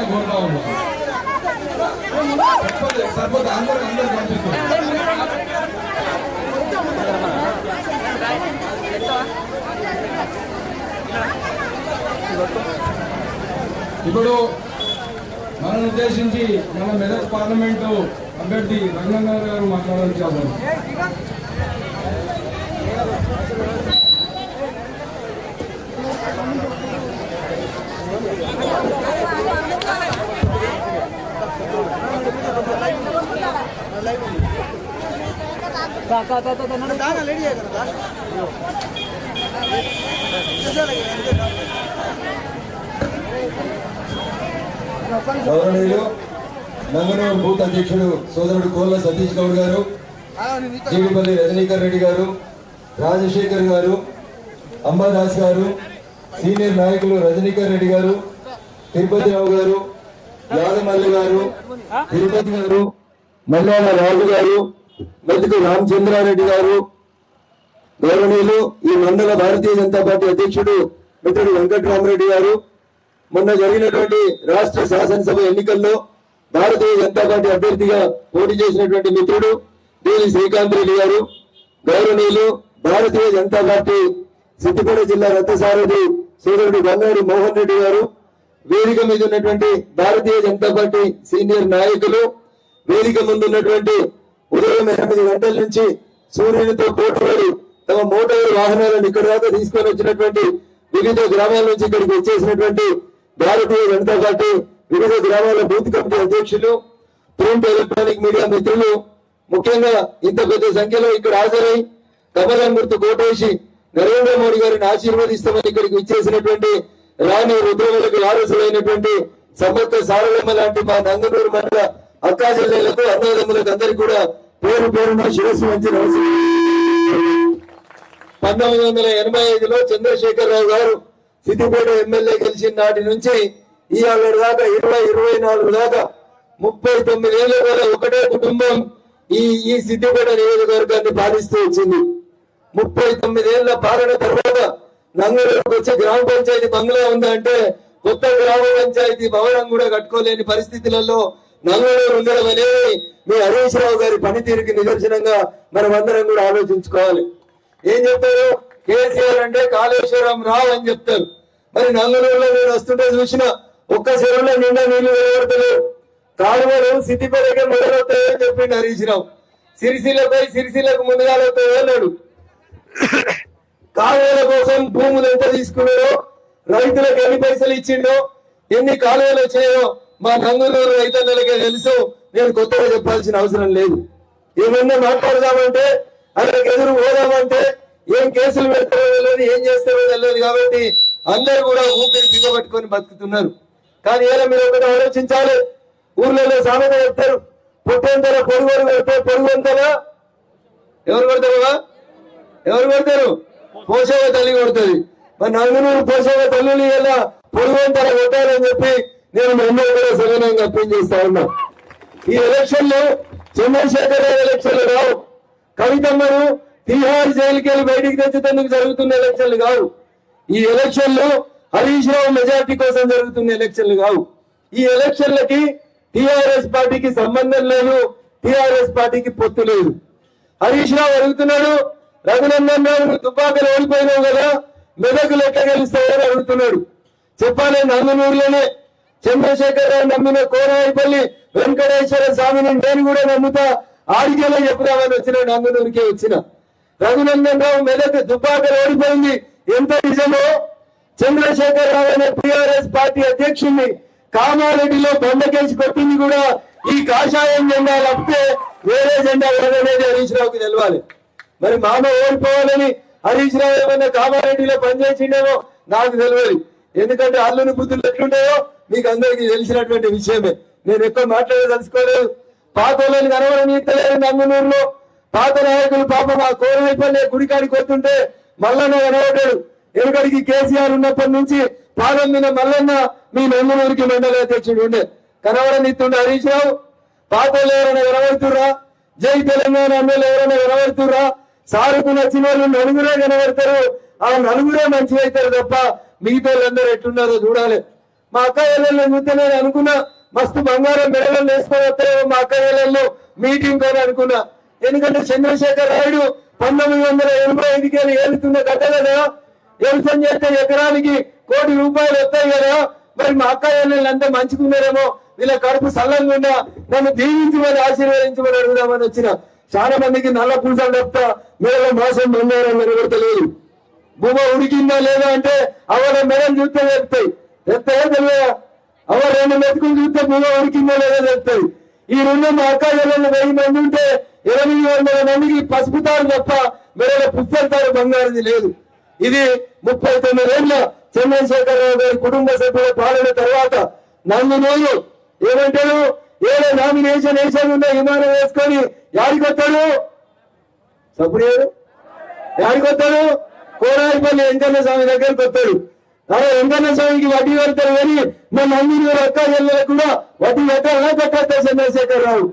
అందరూ వేదిక పైకి కోరుతా ఉన్నాం సరిపోతే అందరికి అందరూ పంపిస్తుంది ఇప్పుడు మనల్ని ఉద్దేశించి మన మెదక్ పార్లమెంటు అభ్యర్థి రంగన్న గారు మాట్లాడాలి గౌరవనీయులు నంగనూరు బూత్ అధ్యక్షుడు సోదరుడు కోళ్ళ సతీష్ గౌడ్ గారు జీవిపల్లి రజనీకర్ రెడ్డి గారు రాజశేఖర్ గారు అంబాదాస్ గారు సీనియర్ నాయకులు రజనీకర్ రెడ్డి గారు తిరుపతి రావు గారు యాదమల్లి గారు తిరుపతి గారు మల్లాల రాజు గారు మెతుకు రామచంద్రారెడ్డి గారు గౌరవనీయులు ఈ మండల భారతీయ జనతా పార్టీ అధ్యక్షుడు మిత్రుడు వెంకటరామరెడ్డి గారు. మొన్న జరిగినటువంటి రాష్ట్ర శాసనసభ ఎన్నికల్లో భారతీయ జనతా పార్టీ అభ్యర్థిగా పోటీ చేసినటువంటి మిత్రుడు దేవి శ్రీకాంత్ రెడ్డి గారు. గౌరవనీయులు భారతీయ జనతా పార్టీ సిద్దిపేట జిల్లా రథసారథి సోదరుడు బంగారు మోహన్ రెడ్డి గారు. వేదిక మీద ఉన్నటువంటి భారతీయ జనతా పార్టీ సీనియర్ నాయకులు వేదిక ముందు ఉన్నటువంటి ఉదయం ఎనిమిది గంటల నుంచి సూర్యునితో పోటీపడి తమ మోటారు వాహనాలను ఇక్కడ దాకా తీసుకొని వచ్చినటువంటి వివిధ గ్రామాల నుంచి ఇక్కడికి వచ్చేసినటువంటి భారతీయ జనతా పార్టీ వివిధ గ్రామాల బూత్ కమిటీ అధ్యక్షులు ప్రింట్ ఎలక్ట్రానిక్ మీడియా మిత్రులు ముఖ్యంగా ఇంత పెద్ద సంఖ్యలో ఇక్కడ హాజరై కమలం గుర్తు కోటేసి నరేంద్ర మోడీ గారిని ఆశీర్వదిస్తామని ఇక్కడికి ఇచ్చేసినటువంటి రాణి రుద్రములకు వారసులైనటువంటి సమర్థ సారలమ్మ లాంటి మా నందనూరు మండల అక్కా చెల్లెలకు అన్నదమ్ములకు అందరికి కూడా పేరు పేరున శిరస్సు మంచి నమస్కారం. పంతొమ్మిది వందల ఎనభై ఐదులో చంద్రశేఖరరావు గారు సిద్దిపేట ఎమ్మెల్యే గెలిచిన నాటి నుంచి ఇవాళ దాకా ఇరవై ఇరవై నాలుగు దాకా ముప్పై తొమ్మిది ఏళ్ళ వేల ఒకటే కుటుంబం ఈ ఈ సిద్దిపేట నియోజకవర్గాన్ని పాలిస్తూ వచ్చింది. ముప్పై తొమ్మిది ఏళ్ళ పాలన తర్వాత నంగళూరుకు వచ్చే గ్రామ పంచాయతీ బంగ్లా ఉందంటే కొత్త గ్రామ పంచాయతీ భవనం కూడా కట్టుకోలేని పరిస్థితులలో నంగళూరు ఉండడం అనేది మీ హరీష్ రావు గారి పనితీరుకి నిదర్శనంగా మనం అందరం కూడా ఆలోచించుకోవాలి. ఏం చెప్తారు? కేసీఆర్ అంటే కాళేశ్వరం రావు అని చెప్తారు. మరి నంగనూరులో నేను వస్తుంటే చూసిన ఒక్క చెరువులో నిండా నీళ్ళు వెలువడతలేవు కాలువలు సిద్దిపేటకే మొదలవుతాయని చెప్పిండు హరీష్ రావు. సిరిసిల్లకు పోయి సిరిసిల్లకు ముందుగా అన్నాడు కాలువల కోసం భూములు ఎంత తీసుకున్నారో రైతులకు ఎన్ని పైసలు ఇచ్చిండో ఎన్ని కాలువలు వచ్చాయో మా నంగునూరు రైతన్నలకే తెలుసు నేను కొత్తగా చెప్పాల్సిన అవసరం లేదు. ఏమన్నా మాట్లాడదామంటే అక్కడికి ఎదురు పోదామంటే ఏం కేసులు పెడతారో తెలియదు ఏం చేస్తారో తెలియదు కాబట్టి అందరు కూడా ఊపిరి బిగబట్టుకొని బతుకుతున్నారు. కానీ ఏదో మీరు ఒకటి ఆలోచించాలి. ఊర్లలో సామెత చెప్తారు పుట్టేంతల పొరుగు పెడితే పొరుగుంతరా ఎవరు కొడతారు ఎవరు కొడతారు? పోషక తల్లి కొడుతుంది. మరి నంగునూరు పోషక తల్లులు ఇలా పొరుగుంతర కొట్టాలని చెప్పి నేను మొన్న కూడా సగనంగా అర్థం చేస్తా ఉన్నా. ఈ ఎలక్షన్లో చంద్రశేఖర్ రావు ఎలక్షన్లు రావు కవితమ్మను తిహార్ జైలుకి వెళ్ళి బయటికి తెచ్చేందుకు జరుగుతున్న ఎలక్షన్లు కావు. ఈ ఎలక్షన్లు హరీష్ రావు మెజార్టీ కోసం జరుగుతున్న ఎలక్షన్లు కావు. ఈ ఎలక్షన్లకి టిఆర్ఎస్ పార్టీకి సంబంధం లేదు. టిఆర్ఎస్ పార్టీకి పొత్తు లేదు. హరీష్ రావు అడుగుతున్నాడు రఘునందన్ రావు నువ్వు తుపాకులు ఓడిపోయినావు కదా మెదకు లెక్క గెలుస్తాయని అడుగుతున్నాడు. చెప్పాలి నందనూరులోనే చంద్రశేఖర్ రావు నమ్మిన కోరాయిపల్లి వెంకటేశ్వర స్వామిని నేను కూడా నమ్ముతా. ఆడికేలో చెప్పుదామని వచ్చిన నందనూరుకే వచ్చిన. రఘునందన్ రావు మెదక్ దుబ్బాకలు ఓడిపోయింది. ఎంత నిజమో? చంద్రశేఖర్ రావు అనే టిఆర్ఎస్ పార్టీ అధ్యక్షుడిని కామారెడ్డిలో బండకేసి కొట్టింది కూడా ఈ కాషాయం జెండా తప్పితే వేరే జెండా లేదనేది హరీష్ రావుకి తెలవాలి. మరి మామ ఓడిపోవాలని హరీష్ రావు ఏమన్నా కామారెడ్డిలో పనిచేసిండేమో నాకు తెలియదు ఎందుకంటే అల్లుని బుద్ధులు ఎట్లుంటాయో మీకు అందరికీ తెలిసినటువంటి విషయమే. నేను ఎక్కువ మాట్లాడదలుచుకోలేదు. పాత వాళ్ళని కనబడనీయలేదు నంగునూరులో. పాత నాయకులు పాపం ఆ కోరమైపల్లె గుడికాడికి వస్తుంటే మల్లన్న కనబడ్డాడు. ఎరుకడికి కేసీఆర్ ఉన్నప్పటి నుంచి పాదం మీద మల్లన్న మీ నంగునూరుకి మండల అధ్యక్షుడు ఉండే. కనబడనిస్తుండే హరీష్ రావు. పాత వాళ్ళు ఎవరైనా కనబడుతుర్రా? జై తెలంగాణ అన్నలు ఎవరైనా కనబడుతుర్రా? సారుకు నచ్చిన వాళ్ళు నలుగురే కనబడతారు. ఆ నలుగురే మంచిగా అవుతారు తప్ప మిగతా వాళ్ళందరూ ఎట్లున్నారో చూడాలి. మా అక్క ఏళ్ళలో చూస్తే నేను అనుకున్నా మస్తు బంగారం మెడలో వేసుకొని వస్తారేమో మా అక్క ఏళ్ళలో మీటింగ్ అని అనుకున్నా. ఎందుకంటే చంద్రశేఖర్ నాయుడు పంతొమ్మిది వందల ఎనభై ఐదుకి వెళ్ళి ఏలుతున్న కథ కదా. వ్యవసాయం చేస్తే ఎకరానికి కోటి రూపాయలు వస్తాయి కదా. మరి మా అక్క ఏళ్ళని అంతా మంచుకున్నారేమో వీళ్ళ కడుపు సల్లంగా నన్ను దీవించమని ఆశీర్వదించమని అడుగుదామని వచ్చిన. చాలా మందికి నల్ల పూజలు తప్ప మేళ మోసం బంగారం నిలబడతలేదు భూమ ఉడికిందా లేదా అంటే అవడ మెడలు చూస్తే తెలుస్తాయి. తెస్తాయా తెలియదా? అవ రెండు మెతుకులు చూస్తే భూమ ఉడికిందా లేదా తెలుస్తాయి. ఈ రెండు మా అక్క చెల్లెళ్ళు వెయ్యి మంది ఉంటే ఎనిమిది వందల మందికి పసుపు తారు తప్ప మెడల పుస్తకాలు బంగారుది లేదు. ఇది ముప్పై తొమ్మిదేళ్ళ చంద్రశేఖరరావు గారి కుటుంబ సభ్యుల పాలన తర్వాత నన్ను నేను ఏమంటారు? ఏదో నామినేషన్ వేసాను విమానం వేసుకొని యాడికొస్తాడు సప్పుడు యాడికొస్తాడు కోరాయిపల్లి వెంకన్న స్వామి దగ్గరకు వస్తాడు. అరే వెంకన్న స్వామికి వడ్డీ పెడతారు కానీ మన అందరి అక్క చెల్లెలకు కూడా వడ్డీ పెట్టాలా పెట్టేస్తా చంద్రశేఖర్ రావు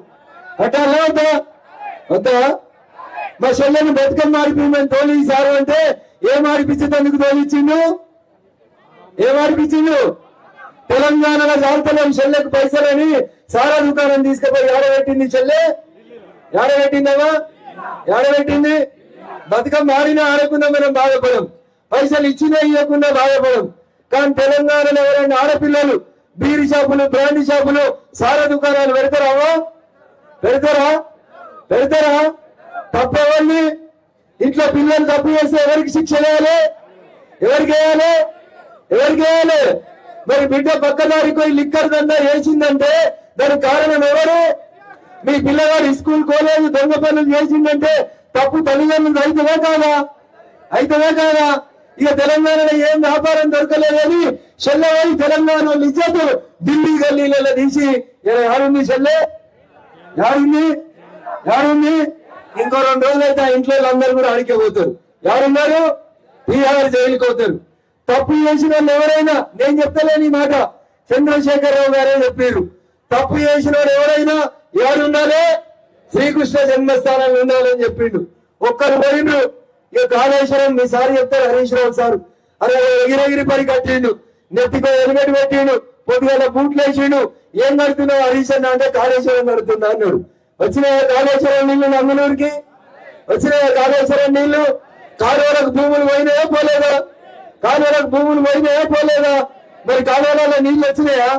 కట్టాలా వద్దా? వద్దా? మా చెల్లెని బతుకమ్మ మారిపోయిందని తోలి సారు అంటే ఏం ఆడిపించేందుకు తోలిచ్చిండు? ఏం ఆడిపించిండు? తెలంగాణలో జాతలేం చెల్లెకు పైసలని సారా దుకాణం తీసుకుపోయి ఆడబెట్టింది చెల్లె? ఆడబెట్టిందమ్మా ఆడబెట్టింది? బతుకమ్మ ఆడినా ఆడకుండా మనం బాధపడం పైసలు ఇచ్చినా ఇవ్వకుండా బాధపడం కానీ తెలంగాణలో ఎవరైనా ఆడపిల్లలు బీరి షాపులు బ్రాండ్ షాపులు సారా దుకాణాలు పెడతారా పెడతారా? పెడతారా? తప్పు ఇంట్లో పిల్లలు తప్పు చేస్తే ఎవరికి శిక్ష వేయాలి? ఎవరికి వేయాలి? ఎవరికి వేయాలి? మరి బిడ్డ పక్కదారికి పోయి లిక్కర్ దందా వేసిందంటే దానికి కారణం ఎవరు? మీ పిల్లగాడు స్కూల్ కోలేదు దొంగ పనులు చేసిందంటే తప్పు తల్లిదండ్రులు అయితేనే కాదా? అయితేనే కాదా? ఇక తెలంగాణలో ఏం వ్యాపారం దొరకలేదని చెల్లెవారి తెలంగాణ వాళ్ళు ఇచ్చేది ఢిల్లీ గల్లీలలో తీసి. ఇలా యాడుంది చెల్లె? యాడుంది? యాడుంది? ఇంకో రెండు రోజులు అయితే ఇంట్లో అందరూ కూడా అడిగే పోతారు. ఎవరున్నారు బీహార్ జైలుకి పోతారు. తప్పు చేసిన వాళ్ళు ఎవరైనా నేను చెప్తలేని మాట. చంద్రశేఖరరావు గారే చెప్పారు తప్పు చేసిన వాడు ఎవరైనా ఎవరున్నారే శ్రీకృష్ణ జన్మస్థానం ఉండాలని చెప్పిండు. ఒక్కరు పోయిండు ఇక కాళేశ్వరం మీ సార్ చెప్తారు హరీష్ రావు సార్. అరే ఎగిరెగిరి పని కట్టిండు. నెత్తికో హెల్మెట్ పెట్టిండు. పొద్దుగల బూట్లు వేసిండు. ఏం కడుతున్నావు హరీష్ అన్న అంటే కాళేశ్వరం కడుతున్నా అన్నాడు. వచ్చిన కాళేశ్వరం నీళ్ళు నంగనూరుకి? వచ్చిన కాళేశ్వరం నీళ్ళు? కాలువలకు భూములు పోయినాయా పోలేదా? కాలువలకు భూములు పోయినాయా పోలేదా? మరి కాలువలలో నీళ్ళు వచ్చినాయా?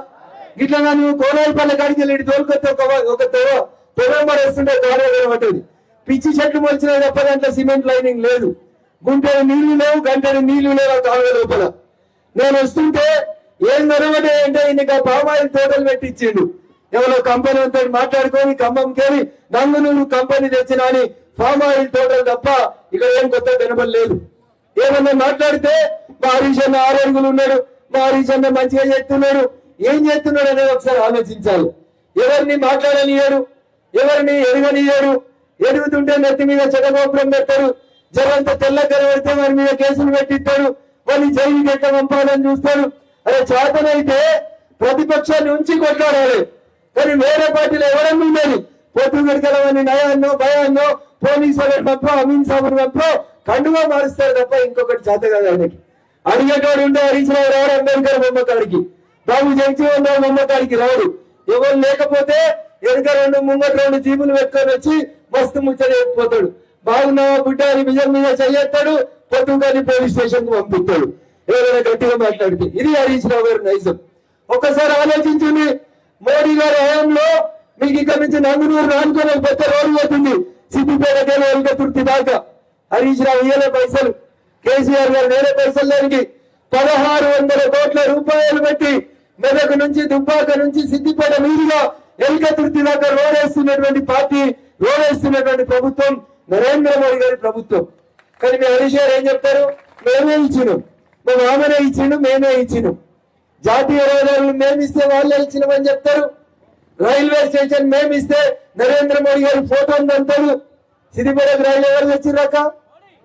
ఇట్లా నువ్వు కోనాయిపల్లి కాడికి వెళ్ళి ఇటు తోలుకొస్తే ఒక ఒక పొలం తెవ పడేస్తుంటే పట్టేది పిచ్చి చెట్లు మొలిచిన తప్ప దాంట్లో సిమెంట్ లైనింగ్ లేదు. గుంటెడు నీళ్ళు లేవు గంటెడు నీళ్ళు లేవు ఆ లోపల. నేను వస్తుంటే ఏం నడవడే అంటే ఈయనకి పామాయిల్ తోటలు పెట్టించిండు. ఎవరో కంపెనీ అంతా మాట్లాడుకొని ఖమ్మంకేమి నంగునూరు కంపెనీ తెచ్చినా అని ఫామ్ ఆయిల్ తోటలు తప్ప ఇక్కడ ఏం కొత్త కనబడలేదు. ఏమన్నా మాట్లాడితే మా హరీష్ అన్న ఆరోగ్యులు ఉన్నాడు. మా హరీష్ అన్న మంచిగా చేస్తున్నాడు. ఏం చేస్తున్నాడు అనేది ఒకసారి ఆలోచించాలి. ఎవరిని మాట్లాడనియడు ఎవరిని ఎరగనియడు ఎరుగుతుంటే నెత్తి మీద చెడగోపురం పెట్టారు. జరంత తెల్ల కనబడితే వారి మీద కేసులు పెట్టిస్తారు వాళ్ళు జైలుకి ఎట్లా పంపాలని చూస్తారు. అదే చేతనైతే ప్రతిపక్షాన్ని ఉంచి కొట్లాడాలి. కానీ వేరే పార్టీలో ఎవరన్నా ఉండేది? పొత్తు గడికలమని నయాన్నో భయాన్నో పోలీసు వాళ్ళని పంపో అమీన్ సాబుని పంపో కండుగా మారుస్తారు తప్ప ఇంకొకటి చేత కాదు ఆయనకి. అడిగేటోడు ఉండే హరీశ్రావు రాడు అంబేద్కర్ బొమ్మ కాడికి. బాబు జగజీవన్ రావు బొమ్మ కాడికి రాడు. ఎవరు లేకపోతే వెనక రెండు ముంగట రెండు జీబులు పెట్టుకొని వచ్చి మస్తు ముచ్చట చెప్పిపోతాడు బాగున్నావా బిడ్డ అని విజయం మీద చెయ్యెత్తాడు పొద్దుగాని పోలీస్ స్టేషన్కు పంపిస్తాడు. ఎవరైనా గట్టిగా మాట్లాడితే. ఇది హరీష్ రావు గారి నైజం. ఒక్కసారి ఆలోచించండి. మోడీ గారి హయాంలో మీకు ఇక్కడ నుంచి నందునూరు రానుకొని పెద్ద రోడ్డు పోతుంది. సిద్దిపేట వెల్కతుర్తి దాకా. హరీష్ రావు ఇయ్యలే పైసలు. కేసీఆర్ గారు నేనే పైసలు దానికి. పదహారు వందల కోట్ల రూపాయలు పెట్టి మెదక్ నుంచి దుబ్బాక నుంచి సిద్దిపేట మీదుగా ఎల్కతుర్తి దాకా రోడేస్తున్నటువంటి పార్టీ రోడేస్తున్నటువంటి ప్రభుత్వం నరేంద్ర మోడీ గారి ప్రభుత్వం. కానీ మీ హరీష్ గారు ఏం చెప్తారు? మేమే ఇచ్చినాం. మా మామనే ఇచ్చిండు మేమే ఇచ్చినాం. జాతీయ రహదారులు మేమిస్తే వాళ్ళే ఇచ్చినామని చెప్తారు. రైల్వే స్టేషన్ మేమిస్తే నరేంద్ర మోడీ గారి ఫోటో అంటారు సిద్దిపేటకు రైలు ఎవరు తెచ్చిర్రాక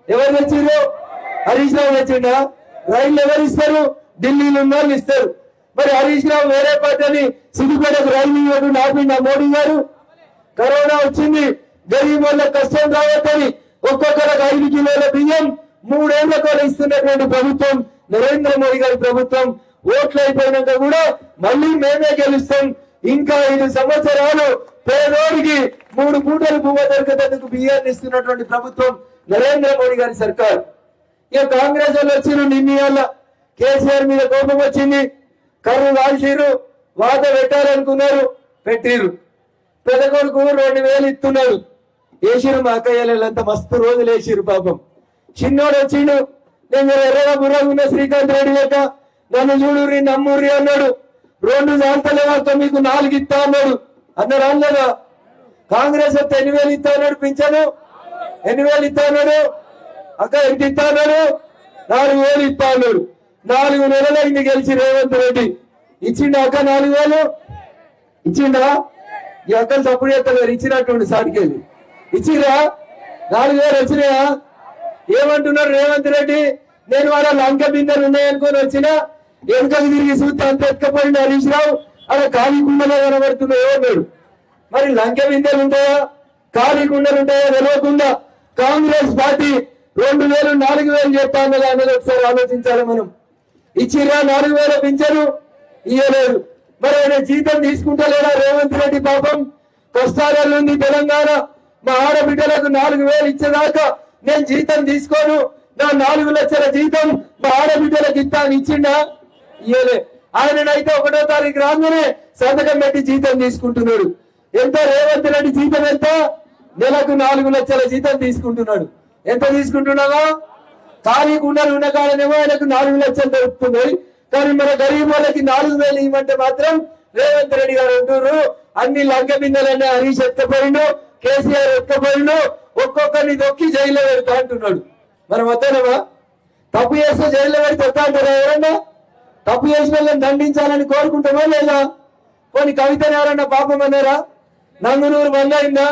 ఎవరు తెచ్చిర్రు? హరీష్ రావు తెచ్చిండా? రైళ్ళు ఎవరు ఇస్తారు? ఢిల్లీలో ఉన్న వాళ్ళు ఇస్తారు. మరి హరీష్ రావు వేరే పార్టీ సిద్దిపేటకు రైలు ఇవ్వకుండా ఆపిండా మోడీ గారు. కరోనా వచ్చింది గరీబ్ వాళ్ళ కష్టం రావద్దని ఒక్కొక్కరికి ఐదు కిలోల బియ్యం మూడేళ్ళ కూడా ఇస్తున్నటువంటి ప్రభుత్వం నరేంద్ర మోడీ గారి ప్రభుత్వం. ఓట్లు అయిపోయినాక కూడా మళ్ళీ మేమే గెలుస్తాం. ఇంకా ఐదు సంవత్సరాలు పేదోడికి మూడు పూటలు పువ్వు దొరికేందుకు బియ్యాన్ని ఇస్తున్నటువంటి ప్రభుత్వం నరేంద్ర మోడీ గారి సర్కార్. ఇక కాంగ్రెస్ వాళ్ళు వచ్చిన నిన్న కేసీఆర్ మీద కోపం వచ్చింది. కర్రు కాల్చిరు వాత పెట్టాలనుకున్నారు పెట్టిర్రు. పెద్ద కొడుకు రెండు వేలు ఇస్తున్నారు వేసిరు మా అక్కయ్యలంతా మస్తు రోజులు వేసిరు పాపం. చిన్నోడు వచ్చిండు నేను ఎర్రగా బుర్రగున్న శ్రీకాంత్ రెడ్డి లెక్క. నన్ను చూడుర్రి నమ్ముర్రి అన్నాడు. రెండు దాంతలేవాక మీకు నాలుగు ఇస్తా అన్నాడు. అన్నాడు అన్నదా కాంగ్రెస్ వస్తే ఎన్ని వేలు ఇస్తా అన్నాడు పింఛను? ఎన్ని వేలు ఇస్తా అన్నాడు? అక్క ఎంత ఇస్తా అన్నాడు? నాలుగు వేలు ఇస్తా అన్నాడు. నాలుగు నెలలైంది గెలిచి రేవంత్ రెడ్డి. ఇచ్చిండా అక్క నాలుగు వేలు? ఇచ్చిండా? ఈ అక్కలు సప్పుడు చేస్తలేరు ఇచ్చినట్టుండి సాటికెళ్ళి ఇచ్చిరా నాలుగు వేలు వచ్చినాయా? ఏమంటున్నారు రేవంత్ రెడ్డి? నేను వాళ్ళ లంక బిందెలు ఉన్నాయనుకొని వచ్చిన వెనుకకు తిరిగి చూస్తే అంత ఎత్తుకపోయింది హరీష్ రావు. అలా ఖాళీ కుండలో కనబడుతున్నాయో మీరు మరి లంక బిందెలు ఉంటాయా? ఖాళీ కుండలు ఉంటాయా? తెలియకుండా కాంగ్రెస్ పార్టీ రెండు వేలు నాలుగు వేలు చెప్తా అన్నది ఒకసారి ఆలోచించాలి మనం. ఇచ్చిరా నాలుగు వేల పింఛను ఇయ్యలేదు. మరి ఆయన జీతం తీసుకుంటలేడా రేవంత్ రెడ్డి పాపం? కష్టాలలో ఉంది తెలంగాణ. మా ఆడబిడ్డలకు నాలుగు వేలు ఇచ్చేదాకా నేను జీతం తీసుకోను. నా నాలుగు లక్షల జీతం మా ఆడబిడ్డలకు ఇస్తా అని ఇచ్చిండా? ఇయ్యలే. ఆయననైతే ఒకటో తారీఖు రాగానే సంతకం పెట్టి జీతం తీసుకుంటున్నాడు. ఎంత? రేవంత్ రెడ్డి జీతం ఎంత? నెలకు నాలుగు లక్షల జీతం తీసుకుంటున్నాడు. ఎంత తీసుకుంటున్నావా? ఖాళీ కుండలు ఉన్న కాడనేమో ఆయనకు నాలుగు లక్షలు దొరుకుతున్నాయి కానీ మన గరీబ్ వాళ్ళకి నాలుగు వేలు ఇవ్వమంటే మాత్రం రేవంత్ రెడ్డి గారు అంటున్నారు. అన్ని లంక బిందెలన్నీ హరీష్ ఎత్తపోయిండు కేసీఆర్ ఎత్తపోయిండు ఒక్కొక్కరిని దొక్కి జైల్లో పెడతా అంటున్నాడు. మనం వద్దనమా తప్పు చేస్తే జైల్లో పెడితే వస్తా అంటారా ఎవరన్నా? తప్పు చేసిన వాళ్ళని దండించాలని కోరుకుంటామా లేదా? కొన్ని కవితను ఎవరన్నా పాపం అన్నారా? నంగునూరు బంద్ అయిందా?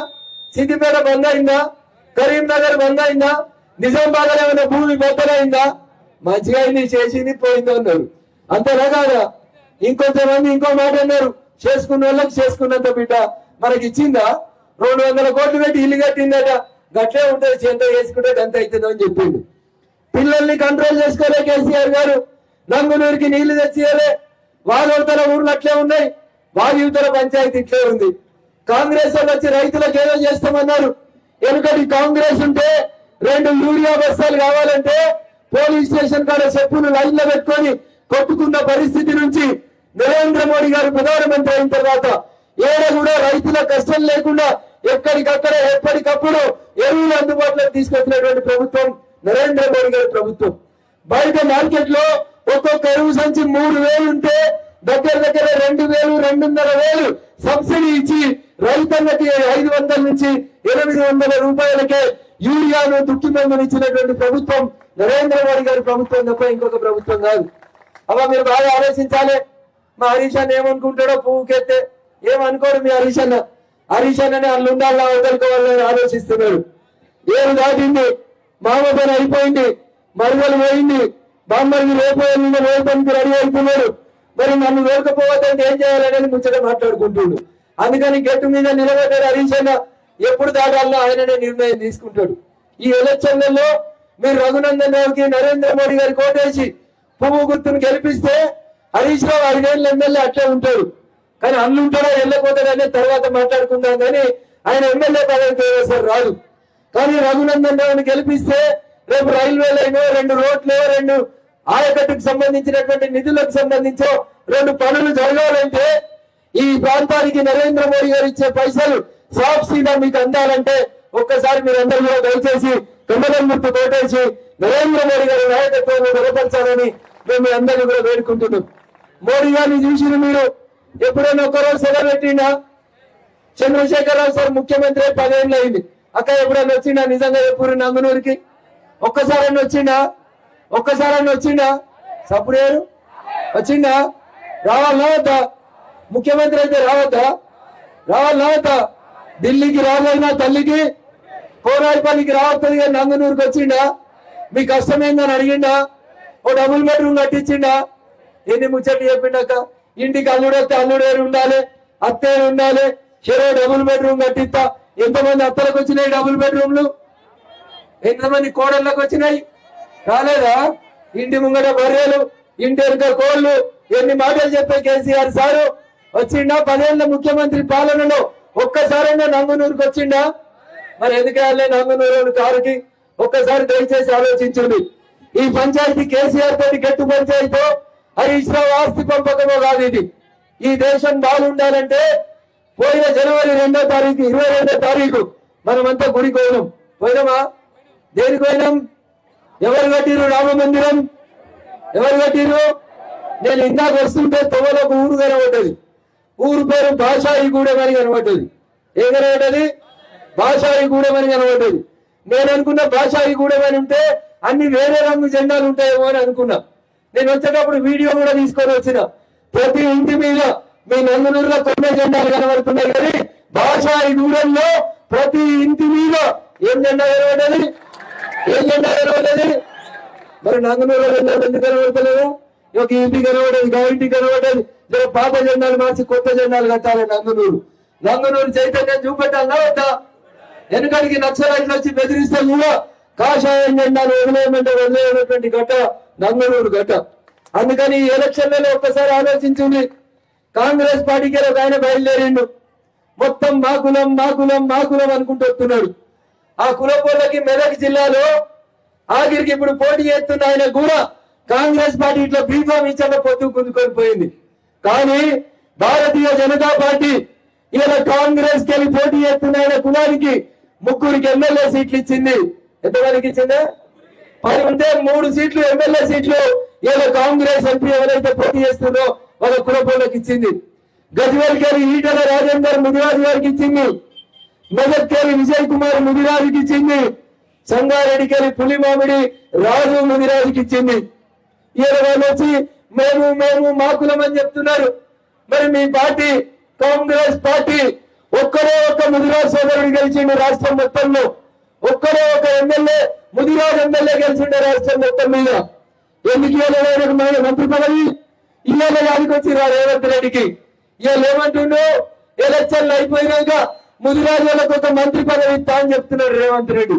సిద్దిపేట బంద్ అయిందా? కరీంనగర్ బంద్ అయిందా? నిజామాబాద్ ఏమైనా భూమి బద్దలైందా మంచిగా అయింది చేసింది పోయింది అన్నారు. అంతేనా కాదా? ఇంకొంతమంది ఇంకో మాట అన్నారు. చేసుకున్న వాళ్ళకి చేసుకున్నంత బిడ్డ మనకి ఇచ్చిందా? రెండు వందల కోట్లు పెట్టి ఇల్లు కట్టిందట. గట్లే ఉంటుంది చెంత వేసుకుంటే ఎంత అవుతుందో అని చెప్పిండు. పిల్లల్ని కంట్రోల్ చేసుకోలే కేసీఆర్ గారు. నంగునూరికి నీళ్ళు తెచ్చియలే. వాగవతల ఊర్లు అట్లే ఉన్నాయి. వాయుతల పంచాయతీ ఇట్లే ఉంది. కాంగ్రెస్ వాళ్ళు వచ్చి రైతులకు ఏదో చేస్తామన్నారు. ఎందుకంటే కాంగ్రెస్ ఉంటే రెండు యూరియా బస్తాలు కావాలంటే పోలీస్ స్టేషన్ కాడ చెప్పులు లైన్లో పెట్టుకొని కొట్టుకున్న పరిస్థితి నుంచి నరేంద్ర మోడీ గారు ప్రధానమంత్రి అయిన తర్వాత ఏడ కూడా రైతుల కష్టం లేకుండా ఎక్కడికక్కడ ఎప్పటికప్పుడు ఎరువులు అందుబాటులోకి తీసుకొచ్చినటువంటి ప్రభుత్వం నరేంద్ర మోడీ గారి ప్రభుత్వం. బయట మార్కెట్లో ఒక్కొక్క ఎరువు సంచి మూడు వేలు ఉంటే దగ్గర దగ్గర రెండు వేలు రెండున్నర వేలు సబ్సిడీ ఇచ్చి రైతన్నకి ఐదు వందల నుంచి ఎనిమిది వందల రూపాయలకే యూరియాను దుక్కి మందులు ఇచ్చినటువంటి ప్రభుత్వం నరేంద్ర మోడీ గారి ప్రభుత్వం తప్ప ఇంకొక ప్రభుత్వం కాదు. అవ్వ మీరు బాగా ఆలోచించాలి. మా హరీష్ అన్న ఏమనుకుంటాడో పువ్వుకెత్తే ఏమనుకోడు మీ హరీష్ అన్న? హరీష్ అన్ననే అల్లు ఉండాలా వదలుకోవాలని ఆలోచిస్తున్నాడు ఏడు దాటింది మామ పని అయిపోయింది మరుగలు పోయింది బామ్మడికి రేపు ఎల్లుండి పనికి రెడీ అవుతున్నాడు మరి నన్ను వేరుకపోవద్దంటే ఏం చేయాలనేది ముచ్చట మాట్లాడుకుంటుండు. అందుకని గట్టు మీద నిలబడ్డాడు హరీష్ అన్న. ఎప్పుడు దాటాలో ఆయననే నిర్ణయం తీసుకుంటాడు. ఈ ఎలక్షన్లలో మీరు రఘునందన్ రావుకి నరేంద్ర మోడీ గారి కోటేసి పువ్వు గుర్తును గెలిపిస్తే హరీష్ రావు ఐదేళ్ళు ఎమ్మెల్యే అట్లే ఉంటాడు. కానీ అల్లు ఉంటాడో తర్వాత మాట్లాడుకుందాం. కానీ ఆయన ఎమ్మెల్యే పదవికి సార్ రాదు. కానీ రఘునందన్ రావుని గెలిపిస్తే రేపు రైల్వే లైన్ రెండు రోడ్లు రెండు ఆయకట్టుకు సంబంధించినటువంటి నిధులకు సంబంధించో రెండు పనులు జరగాలంటే ఈ ప్రాంతానికి నరేంద్ర మోడీ గారు ఇచ్చే పైసలు సాఫ్ సీదా మీకు అందాలంటే ఒక్కసారి మీరందరూ కూడా దయచేసి కమలం గుర్తు కోటేసి నరేంద్ర మోడీ గారి నాయకత్వాన్ని బలపరచాలని మేము మీ అందరినీ కూడా వేడుకుంటున్నాం. మోడీ గారిని చూసిన మీరు? ఎప్పుడైనా ఒక్కరోజు సెలవు పెట్టినా చంద్రశేఖరరావు సార్ ముఖ్యమంత్రి పదేళ్ళు అయింది. అక్క ఎప్పుడైనా వచ్చిండా? నిజంగా ఎప్పుడు నంగనూరికి? ఒక్కసారి వచ్చిండా? ఒక్కసారి వచ్చిండా? సప్పుడేరు వచ్చిండా? రావాలా వద్దా? ముఖ్యమంత్రి అయితే రావద్దా? రావాలా వద్దా? ఢిల్లీకి రావాలన్నా తల్లికి కోరాయిపల్లికి రావద్దు కానీ నంగనూరుకి వచ్చిండా? మీ కష్టం ఏందని అడిగిండా? ఓ డబుల్ బెడ్రూమ్ కట్టించిండా? ఎన్ని ముచ్చట్లు చెప్పిండాక ఇంటికి అల్లుడు వస్తే అల్లుడు ఉండాలి అత్తేరు ఉండాలి చెరో డబుల్ బెడ్రూమ్ కట్టిస్తా. ఎంతమంది అత్తలకు వచ్చినాయి డబుల్ బెడ్రూమ్లు? ఎంతమంది కోడళ్ళకు వచ్చినాయి? రాలేదా? ఇంటి ముంగట బర్రెలు ఇంటి వెనుక కోళ్ళు ఎన్ని మాటలు చెప్పే కేసీఆర్ సారు? వచ్చిండా పదేళ్ళ ముఖ్యమంత్రి పాలనలో? ఒక్కసారైనా నంగునూరుకు వచ్చిండా? మరి ఎందుకే నంగునూరు కారుకి? ఒక్కసారి దయచేసి ఆలోచించండి. ఈ పంచాయతీ కేసీఆర్ తోటి గట్టు పంచాయతీ హరీష్ రావు ఆస్తి పంపకమో కాదు ఇది. ఈ దేశం బాగుండాలంటే పోయిన జనవరి రెండో తారీఖు ఇరవై రెండో తారీఖు మనమంతా గుడి పోయినాం పోయినామా? దేనికి పోయినాం? ఎవరు కట్టిరు రామ మందిరం? ఎవరు కట్టిరు నేను ఇందాక వస్తుంటే తొవ్వలో ఊరుగానే ఊరు ఊరు పేరు భాషాయి గూడెం అని కనబడ్డది. ఏం కనబడ్డది భాషాయి గూడెం అని కనబడ్డది. నేను అనుకున్న భాషాయి గూడెం అని ఉంటే అన్ని వేరే రంగు జెండాలు ఉంటాయేమో అని అనుకున్నా. నేను వచ్చేటప్పుడు వీడియో కూడా తీసుకొని వచ్చిన. ప్రతి ఇంటి మీద మీ నందనూరులో కొన్ని జెండాలు కనబడుతున్నాయి కానీ భాషాయి గూడెంలో ప్రతి ఇంటి మీద ఏం జెండా కనబడ్డది? ఏం జెండా కనబడ్డది? మరి నంగనూరు జెండాలు ఎందుకు కనబడతలేదు ఒక ఇంటి కనబడేది గా ఇంటి కనబడేది. పాత జెండాలు మార్చి కొత్త జెండాలు కట్టాలి నంగనూరు నంగనూరు చైతన్యం చూపెట్టాలా వద్దా. వెనుకడికి నక్సలైట్లు వచ్చి బెదిరిస్తే కూడా కాషాయం జెండాలు వదిలేయమంటే వదిలేయనటువంటి గట్ట నందనూరు గట్ట అందుకని ఈ ఎలక్షన్లలో ఒక్కసారి ఆలోచించింది కాంగ్రెస్ పార్టీకి ఒక ఆయన బయలుదేరిండు. మొత్తం మా కులం మా కులం మా కులం అనుకుంటూ వస్తున్నాడు. ఆ కులపోళ్ళకి మెదక్ జిల్లాలో ఆఖరికి ఇప్పుడు పోటీ చేస్తున్న ఆయన కూడా కాంగ్రెస్ పార్టీ ఇట్లా బీఫామ్ ఇచ్చాక పొత్తు గుంజుకొని పోయింది. కానీ భారతీయ జనతా పార్టీ ఇలా కాంగ్రెస్కి వెళ్ళి పోటీ చేస్తున్న ఆయన కులానికి ముగ్గురికి ఎమ్మెల్యే సీట్లు ఇచ్చింది. ఎంతమందికి ఇచ్చిందే? పది ఉంటే మూడు సీట్లు ఎమ్మెల్యే సీట్లు ఏదో కాంగ్రెస్ ఎంపీ ఎవరైతే పోటీ చేస్తుందో వాళ్ళ కులపోళ్ళకి ఇచ్చింది. గజ్వేల్కేరి ఈటల రాజేందర్ ముదిరాజు గారికి ఇచ్చింది. మెదక్కేరి విజయ్ కుమార్ ముదిరాజుకి ఇచ్చింది. సంగారెడ్డి గారి పులిమామిడి రాజు ముదిరాజుకి ఇచ్చింది. ఈయన వాళ్ళు వచ్చి మేము మేము మా అని చెప్తున్నారు. మరి మీ పార్టీ కాంగ్రెస్ పార్టీ ఒక్కరో ఒక్క ముదిరాజ్ సోదరుడు గెలిచిండు రాష్ట్రం మొత్తంలో. ఒక్కరో ఒక ఎమ్మెల్యే ముదిరాజ్ ఎమ్మెల్యే గెలిచిండే రాష్ట్రం మొత్తం మీద. ఎందుకు ఇవ్వలేదు మంత్రి పదవి? ఇవాళ దానికి వచ్చి రేవంత్ రెడ్డికి. ఇవాళ ఏమంటుండో? ఎలక్షన్లు అయిపోయినాక ముదిరాజు వాళ్ళకు ఒక మంత్రి పదవి ఇస్తా అని చెప్తున్నాడు రేవంత్ రెడ్డి.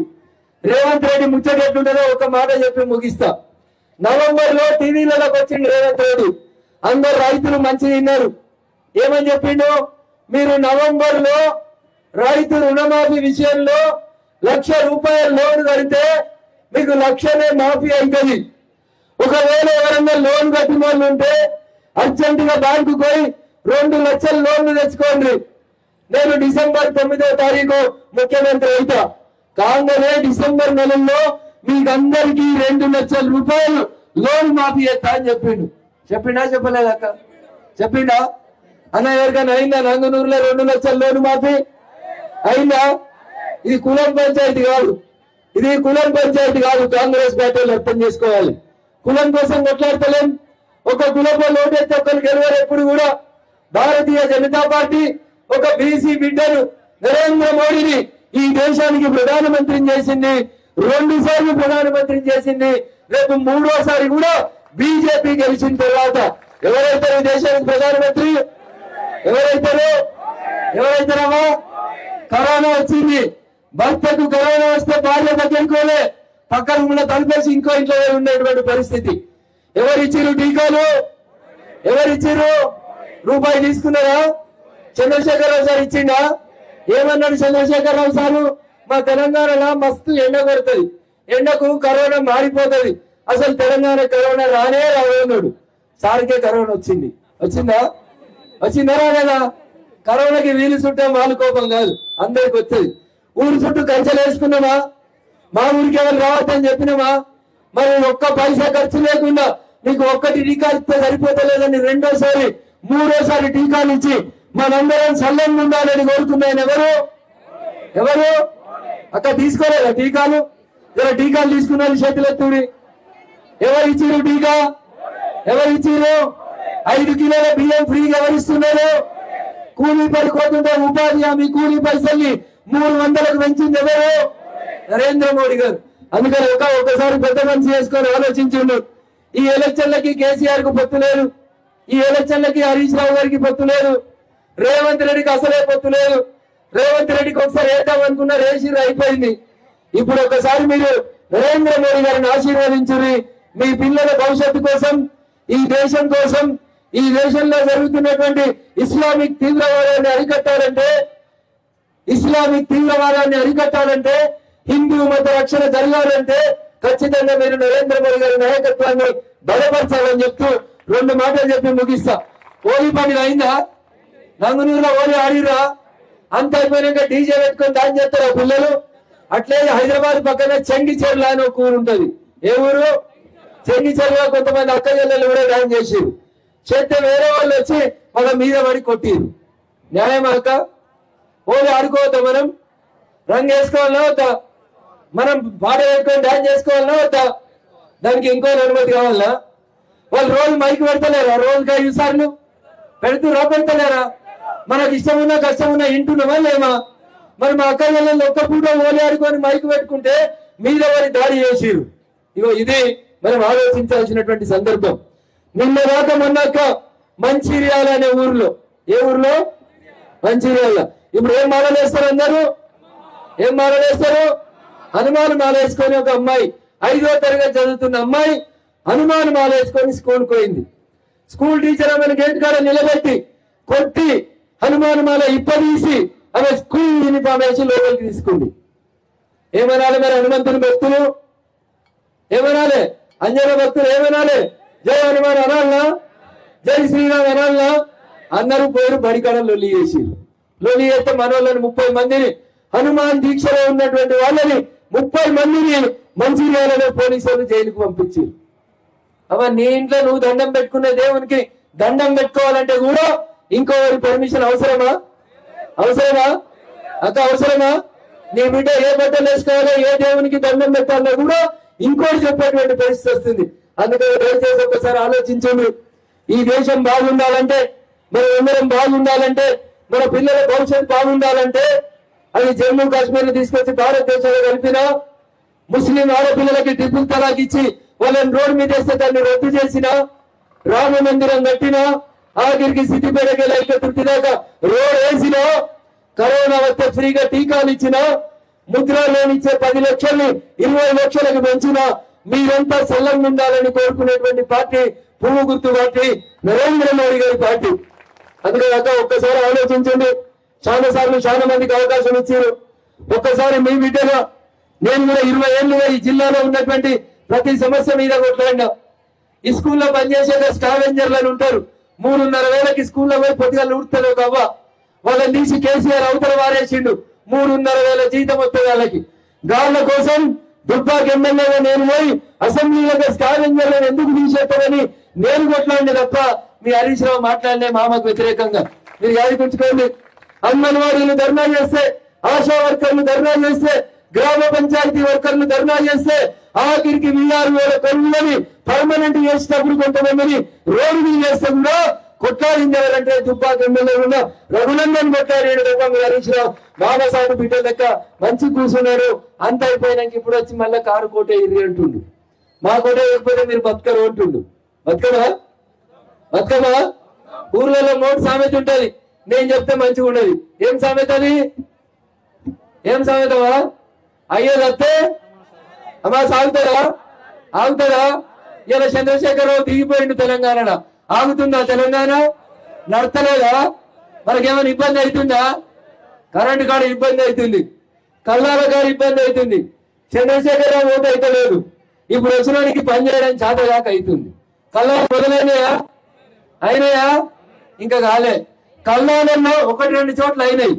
రేవంత్ రెడ్డి ముచ్చట ఎట్లుంటుందో ఒక మాట చెప్పి ముగిస్తా. నవంబర్లో టీవీలలోకి వచ్చిండు రేవంత్ రెడ్డి. అందరు రైతులు మంచిగా విన్నారు. ఏమని చెప్పిండు? మీరు నవంబర్లో రైతు రుణమాఫీ విషయంలో లక్ష రూపాయల లోన్ కడితే మీకు లక్షనే మాఫీ అవుతుంది ఒకవేళ ఎవరన్నా లోన్ కట్టిన వాళ్ళు ఉంటే అర్జెంట్గా బ్యాంకు పోయి రెండు లక్షల లోన్లు తెచ్చుకోండి. నేను డిసెంబర్ తొమ్మిదో తారీఖు ముఖ్యమంత్రి అవుతా. కాంగ్రెస్ డిసెంబర్ నెలలో మీకందరికి రెండు లక్షల రూపాయలు లోన్ మాఫీ చేస్తా అని చెప్పిండు. చెప్పిండా చెప్పలేదక్క చెప్పిండా? అన్న ఎవరికైనా అయిందా నంగనూరులో రెండు లక్షల లోన్ మాఫీ? అయిందా? ఇది కులం పంచాయతీ కాదు. ఇది కులం పంచాయతీ కాదు కాంగ్రెస్ పార్టీలు అర్థం చేసుకోవాలి. కులం కోసం కొట్లాడతలేం. ఒక కులపో లోటెత్తి ఒక్కరు గెలవరు ఎప్పుడు కూడా. భారతీయ జనతా పార్టీ ఒక బీసీ బిడ్డను నరేంద్ర మోడీని ఈ దేశానికి ప్రధానమంత్రిని చేసింది రెండు సార్లు ప్రధానమంత్రి చేసింది. రేపు మూడోసారి కూడా బీజేపీ గెలిచిన తర్వాత ఎవరైతారు ఈ దేశానికి ప్రధానమంత్రి? ఎవరైతారు? ఎవరైతారమ్మా? కరోనా వచ్చింది. భర్తకు కరోనా వస్తే భార్య దగ్గరుకోలే పక్కన ఉన్న తలపేసి ఇంకో ఇంట్లో ఉండేటువంటి పరిస్థితి. ఎవరిచ్చారు టీకాలు? ఎవరిచ్చారు రూపాయి తీసుకున్నారా? చంద్రశేఖరరావు సార్ ఇచ్చిండా? ఏమన్నాడు చంద్రశేఖరరావు సారు? మా తెలంగాణలో మస్తు ఎండ కొడుతుంది. ఎండకు కరోనా మారిపోతుంది. అసలు తెలంగాణ కరోనా రానే రావన్నాడు సార్కే కరోనా వచ్చింది. వచ్చిందా? వచ్చిందా రాలేదా? కరోనాకి వీలు చుట్టాం మాలు కోపం కాదు. అందరికి వచ్చేది. ఊరు చుట్టూ కంచెలు వేసుకున్నామా? మా ఊరికి ఎవరు రావద్దని చెప్పినామా? మరి ఒక్క పైసా ఖర్చు లేకుండా నీకు ఒక్కటి టీకా ఇస్తే సరిపోతలేదని రెండోసారి మూడోసారి టీకాలు ఇచ్చి మనందరం సల్లంగా ఉండాలని కోరుతున్నాయని ఎవరు? ఎవరు? అక్క తీసుకోలేదా టీకాలు? ఇలా టీకాలు తీసుకున్నారు చేతులెత్తుడి ఎవరు ఇచ్చిరు టీకా? ఎవరు ఇచ్చిరు? ఐదు కిలోల బియ్యం ఫ్రీగా ఎవరు ఇస్తున్నారు? కూలీ పడిపోతుంటే ఉపాధి హామీ కూలీ పైసల్ని మూడు వందలకు పెంచింది ఎవరు? నరేంద్ర మోడీ గారు. అందుకని ఒక ఒకసారి పెద్ద మనిషి చేసుకొని ఆలోచించిండు ఈ ఎలక్షన్లకి కేసీఆర్కు పొత్తు లేదు. ఈ ఎలక్షన్లకి హరీష్ రావు గారికి పొత్తు లేదు. రేవంత్ రెడ్డికి అసలే పొత్తు లేదు. రేవంత్ రెడ్డికి ఒకసారి వేద్దాం అనుకున్న రేషిర్ అయిపోయింది. ఇప్పుడు ఒకసారి మీరు నరేంద్ర మోడీ గారిని ఆశీర్వదించుని మీ పిల్లల భవిష్యత్తు కోసం ఈ దేశం కోసం ఈ దేశంలో జరుగుతున్నటువంటి ఇస్లామిక్ తీవ్రవాదాన్ని అరికట్టాలంటే ఇస్లామిక్ తీవ్రవాదాన్ని అరికట్టాలంటే హిందూ మత రక్షణ జరగాలంటే ఖచ్చితంగా మీరు నరేంద్ర మోడీ గారి నాయకత్వాన్ని బలపరచాలని చెప్తూ రెండు మాటలు చెప్పి ముగిస్తా. ఓలి పని అయిందా? నంగునూరులో ఓలి ఆడిరా అంత అయిపోయినాక డీజే పెట్టుకొని దాని చేస్తారు ఆ పిల్లలు అట్లే హైదరాబాద్ పక్కన చెంగిచెర్ల అని ఒక ఊరు ఉంటుంది. ఏ ఊరు? చెంగిచెర్ల కొంతమంది అక్క చెల్లెలు కూడా డాన్స్ చేసిరు చేస్తే వేరే వాళ్ళు వచ్చి వాళ్ళ మీద పడి కొట్టిరు న్యాయం అక్క? ఓలి ఆడుకోవద్దా మనం? రంగు వేసుకోవాలన్నా వద్దా? మనం పాట పెట్టుకొని డ్యాన్స్ చేసుకోవాలన్నా వద్దా? దానికి ఇంకో అనుమతి కావాలా? వాళ్ళు రోజు మైక్ పెడతలేరా? రోజుగా ఐదు సార్లు? పెడుతురా పెడతలేరా? మనకు ఇష్టం ఉన్నా కష్టం ఉన్నా ఇంటున్నామా లేమా? మరి మా అక్క చెల్లెళ్ళు ఒక్క పూట ఓలి ఆడుకొని మైక్ పెట్టుకుంటే మీద వారి దాడి చేసిరు ఇగో ఇది మనం ఆలోచించాల్సినటువంటి సందర్భం. నిన్న దాకా మొన్నాక మంచిర్యాల అనే ఊర్లో ఏ ఊర్లో? మంచిర్యాల. ఇప్పుడు ఏం మాలలేస్తారు అందరూ? ఏం మాలలేస్తారు హనుమాన్ మాలేసుకొని ఒక అమ్మాయి ఐదో తరగతి చదువుతున్న అమ్మాయి హనుమాన్ మాలేసుకొని స్కూల్ పోయింది. స్కూల్ టీచర్ ఆమెను గేట్ కాడ నిలబెట్టి కొట్టి హనుమాన్ మాల ఇప్పదీసి ఆమె స్కూల్ యూనిఫామ్ వేసి లోపలికి తీసుకుంది. ఏమనాలి మరి హనుమంతుని భక్తులు? ఏమనాలి? అంజన భక్తులు ఏమనాలి? జై హనుమాన్ అనాలనా? జై శ్రీరామ్ అనాలనా? అందరూ పోయి బడికాడ లొల్లి చేసి లొల్లి చేస్తే మనోళ్ళని ముప్పై మందిని హనుమాన్ దీక్షలో ఉన్నటువంటి వాళ్ళని ముప్పై మందిని మంచిర్యాలలో పోలీసులు జైలుకు పంపించారు అవ నీ ఇంట్లో నువ్వు దండం పెట్టుకున్న దేవునికి దండం పెట్టుకోవాలంటే కూడా ఇంకోవారి పర్మిషన్ అవసరమా? అవసరమా? అక్క అవసరమా? నీ బిడ్డ ఏ బట్టలు వేసుకోవాలో ఏ దేవునికి దండం పెట్టాలో కూడా ఇంకోటి చెప్పేటువంటి పరిస్థితి వస్తుంది. అందుకని దయచేసి ఒకసారి ఆలోచించండి. ఈ దేశం బాగుండాలంటే మన అందరం బాగుండాలంటే మన పిల్లల భవిష్యత్తు బాగుండాలంటే అది జమ్మూ కాశ్మీర్ తీసుకొచ్చి భారతదేశంలో కలిపినా ముస్లిం ఆడపిల్లలకి ట్రిపుల్ తలాక్ ఇచ్చి వాళ్ళని రోడ్డు మీద వేస్తే దాన్ని రద్దు చేసిన రామ మందిరం కట్టినా ఆఖరికి సిద్దిపేటకి లైక్ దాకా రోడ్ వేసినా కరోనా వస్తే ఫ్రీగా టీకాలు ఇచ్చిన ముద్ర లోన్ ఇచ్చే పది లక్షల్ని ఇరవై లక్షలకు పెంచిన మీరంతా సల్లంగా ఉండాలని కోరుకునేటువంటి పార్టీ పువ్వు గుర్తు పార్టీ నరేంద్ర మోడీ గారి పార్టీ. అందుకే అక్క ఒక్కసారి ఆలోచించండి. చాలా సార్లు చాలా మందికి అవకాశం ఇచ్చారు. ఒక్కసారి మీ బిడ్డగా నేను కూడా ఇరవై ఏళ్ళుగా ఈ జిల్లాలో ఉన్నటువంటి ప్రతి సమస్య మీద కొట్లాడినా. ఈ స్కూల్లో పనిచేసే స్కావెంజర్లు ఉంటారు. మూడున్నర వేలకి స్కూల్లో పోయి పొద్దుగా ఊడుతుంది ఒక వాళ్ళని తీసి కేసీఆర్ అవతల వారేసిండు. మూడున్నర వేల జీతం వస్తుంది వాళ్ళకి. గాళ్ళ కోసం దుబ్బాకి ఎమ్మెల్యేగా నేను పోయి అసెంబ్లీలో స్కావెంజర్లను ఎందుకు తీసేస్తారని నేను కొట్లాడిన తప్ప మీ హరీష్ రావు మాట్లాడినే మామకు వ్యతిరేకంగా. మీరు యాదికుంచుకోండి అంగన్వాడీలు ధర్నా చేస్తే ఆశా వర్కర్లు ధర్నా చేస్తే గ్రామ పంచాయతీ వర్కర్లు ధర్నా చేస్తే ఆఖరికి వీఆర్ వేల కరువులని పర్మనెంట్ చేసినప్పుడు కొంతమందిని రోడ్డు మీద చేస్తే కూడా కొట్లాడింది ఎవరంటే దుబ్బాక ఎమ్మెల్యే ఉన్న రఘునందన్ కొట్లాడాడు తప్ప మీరు బాబాసాహెబ్ బిడ్డ లెక్క మంచి కూర్చున్నాడు. అంత అయిపోయినాక ఇప్పుడు వచ్చి మళ్ళీ కారు కోట ఇర్రి అంటుండు. మా కోట ఇవ్వకపోతే మీరు బతకరు అంటుండు. బతకమా? బతకమా? ఊర్లలో మూడు సామెత ఉంటది. నేను చెప్తే మంచిగా ఉండదు ఏం సామెత అది? ఏం సామెతవా అయ్యో తప్పితే అమ్మా సాగుతారా? ఆగుతారా? ఇలా చంద్రశేఖరరావు దిగిపోయిండు తెలంగాణ ఆగుతుందా తెలంగాణ? నడతలేదా? మనకేమైనా ఇబ్బంది అవుతుందా? కరెంటు కాడ ఇబ్బంది అవుతుంది. కల్లాల కాడ ఇబ్బంది అవుతుంది. చంద్రశేఖరరావు ఓటు అవుతలేదు ఇప్పుడు వచ్చినానికి పని చేయడం చేతగాక అవుతుంది. కల్లాలు మొదలైనయా? అయినాయా? ఇంకా కాలే. కల్లాలన్నా ఒకటి రెండు చోట్ల అయినాయి.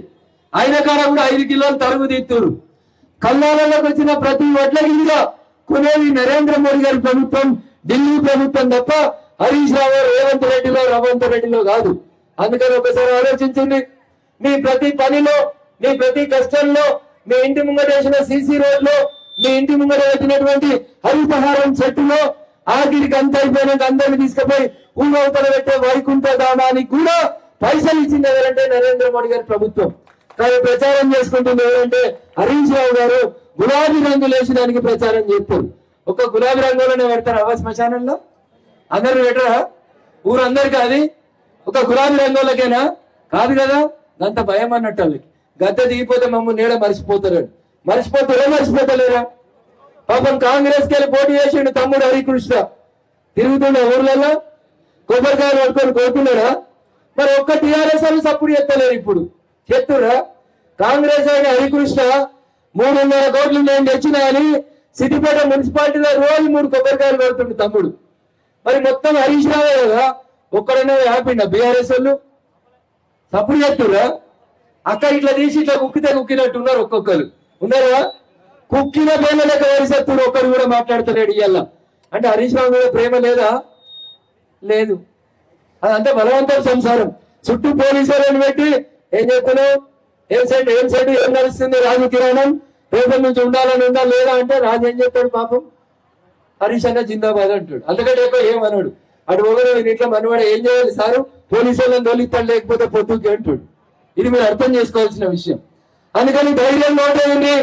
అయిన కాడ కూడా ఐదు కిలోలు తరుగు తీస్తున్నారు కల్లాలలోకి వచ్చిన ప్రతి వడ్ల గింజ కొనేది నరేంద్ర మోడీ గారి ప్రభుత్వం ఢిల్లీ ప్రభుత్వం తప్ప హరీష్ రావు రేవంత్ రెడ్డిలో రవంత్ రెడ్డిలో కాదు. అందుకని ఒకసారి ఆలోచించండి. మీ ప్రతి పనిలో మీ ప్రతి కష్టంలో మీ ఇంటి ముంగట వేసిన సీసీ రోడ్లో మీ ఇంటి ముంగట పెట్టినటువంటి హరితహారం చెట్టులో ఆఖరికి అంత అయిపోయినాక అందరిని తీసుకుపోయి ఊరవతల పెట్టే వైకుంఠ దానానికి కూడా పైసలు ఇచ్చింది ఎవరంటే నరేంద్ర మోడీ గారి ప్రభుత్వం. కానీ ప్రచారం చేసుకుంటుంది ఎవరంటే హరీష్ రావు గారు. గులాబీ రంగు లేచడానికి దానికి ప్రచారం చేస్తారు. ఒక గులాబీ రంగులోనే పెడతారు అవ శ్మశానంలో? అందరు పెట్టరా? ఊరందరికీ అది? ఒక గులాబీ రంగులకేనా? కాదు కదా? అంత భయం అన్నట్టు వాళ్ళకి గద్దె దిగిపోతే మమ్మల్ని నీడ మర్చిపోతారు మర్చిపోతారో మర్చిపోతలేరా? పాపం కాంగ్రెస్కి పోటీ చేసిండు తమ్ముడు హరికృష్ణ. తిరుగుతుండే ఊర్లలో? కొబ్బరికాయలు పట్టుకొని కోరుకున్నాడా మరి ఒక్క టీఆర్ఎస్ సపోర్ట్ చేస్తలేరు ఇప్పుడు. చెప్తురా కాంగ్రెస్ అయిన హరికృష్ణ మూడున్నర కోట్లు నేను తెచ్చినా అని సిద్దిపేట మున్సిపాలిటీలో రోజు మూడు కొబ్బరికాయలు కొడుతుండు తమ్ముడు. మరి మొత్తం హరీష్ రావే కదా ఒక్కడనే ఆపిండ బీఆర్ఎస్ వాళ్ళు? తప్పుడు చెప్తురా అక్క ఇట్లా తీసి ఇట్లా కుక్కితే కుక్కినట్టు ఉన్నారు ఒక్కొక్కరు. ఉన్నారా? కుక్కిన ప్రేమ లేక వరిసత్తుడు ఒక్కరు కూడా మాట్లాడుతున్నాడు ఇవాళ అంటే హరీష్ రావు మీద ప్రేమ లేదా? లేదు. అదంతా బలవంతం సంసారం. చుట్టూ పోలీసులను పెట్టి ఏం చెప్తున్నావు ఏం సైడ్ ఏం సైడ్ ఏం నడుస్తుంది రాజు కిరాణం? రేపటి నుంచి ఉండాలని ఉందా లేదా అంటే రాజు ఏం చెప్పాడు పాపం? హరీష్ అన్న జిందాబాద్ అంటాడు అందుకంటే ఎక్కువ ఏమన్నాడు అటు ఒకరు ఇట్లా మనవాడు ఏం చేయాలి సారు? పోలీసు వాళ్ళని తొలిస్తాడు లేకపోతే పొద్దుకి అంటాడు. ఇది మీరు అర్థం చేసుకోవాల్సిన విషయం. అందుకని ధైర్యం నోటేయండి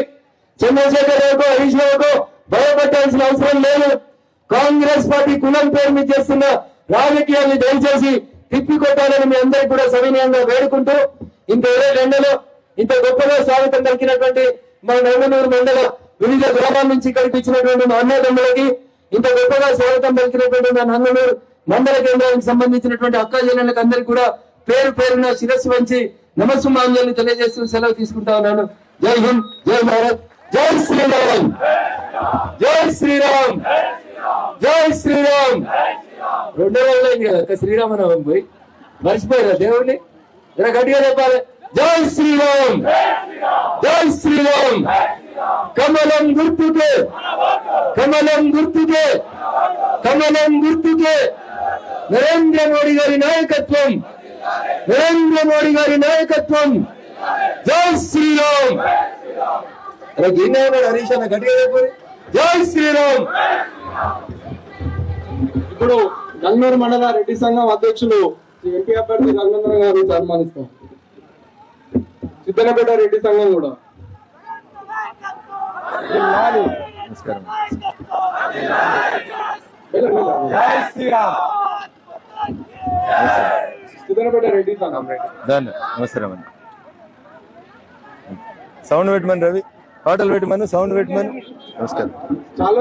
చంద్రశేఖర్ రావుకు హరీష్ రావుకు భయపడాల్సిన అవసరం లేదు. కాంగ్రెస్ పార్టీ కులం పేరు మీద చేస్తున్న రాజకీయాన్ని దయచేసి తిప్పికొట్టాలని మీ అందరికి కూడా సవినయంగా వేడుకుంటూ ఇంత ఇరవై రెండులో ఇంత గొప్పగా స్వాగతం దక్కినటువంటి మా నంగనూరు మండల వివిధ గ్రామాల నుంచి ఇక్కడికి ఇచ్చినటువంటి మా అన్నదమ్ములకి ఇంత గొప్పగా స్వాగతం పలికినటువంటి మా నంగనూరు మండల కేంద్రానికి సంబంధించినటువంటి అక్క జిల్లాలకు అందరికి కూడా పేరు పేరున శిరస్సు వంచి నమస్సుమాంజలి తెలియజేస్తూ సెలవు తీసుకుంటా ఉన్నాను. జై హింద్ జై భారత్ జై శ్రీరామ్. జై శ్రీరామ్. జై శ్రీరామ్. రెండో రోజులు కదా అక్క పోయి. మర్చిపోయారా దేవుడిని? ఇలా గట్టిగా చెప్పాలి. జై శ్రీరామ్. జై శ్రీరామ్. కమలం గుర్తుకే. కమలం గుర్తుకే. కమలం గుర్తుకే. నరేంద్ర మోడీ గారి నాయకత్వం. నరేంద్ర మోడీ గారి నాయకత్వం. జై శ్రీరామ్. అలా గిన్నె హరీష్ అన్న గట్టిగా చెప్పాలి. జై శ్రీరామ్. ఇప్పుడు గంగూరు మండల రెడ్డి సంఘం అధ్యక్షులు శ్రీ ఎంపీ అభ్యర్థి రఘునందన్ గారు సన్మానిస్తాం. సిద్ధనపేట రెడ్డి సంఘం కూడా. నమస్కారం. సిద్ధనపేట రెడ్డి సంఘం. దాన్ని నమస్కారం అండి. సౌండ్ పెట్టమని రవి పాటలు పెట్టమని సౌండ్ పెట్టమని. నమస్కారం. చాలా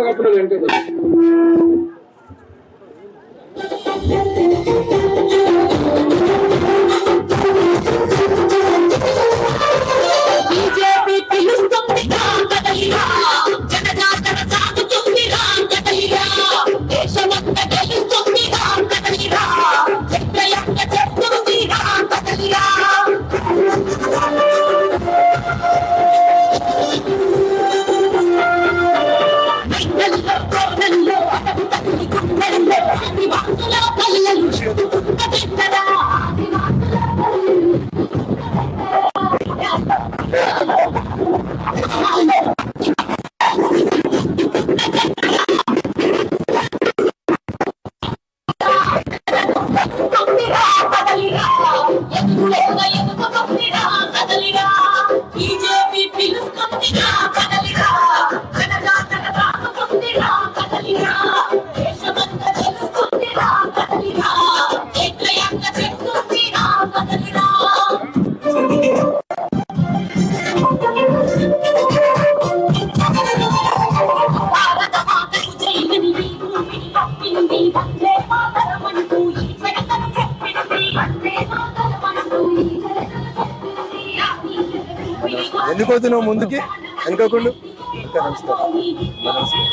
ఎందుకు ముందుకి అనుకోకుండా నమస్కారం నమస్కారం.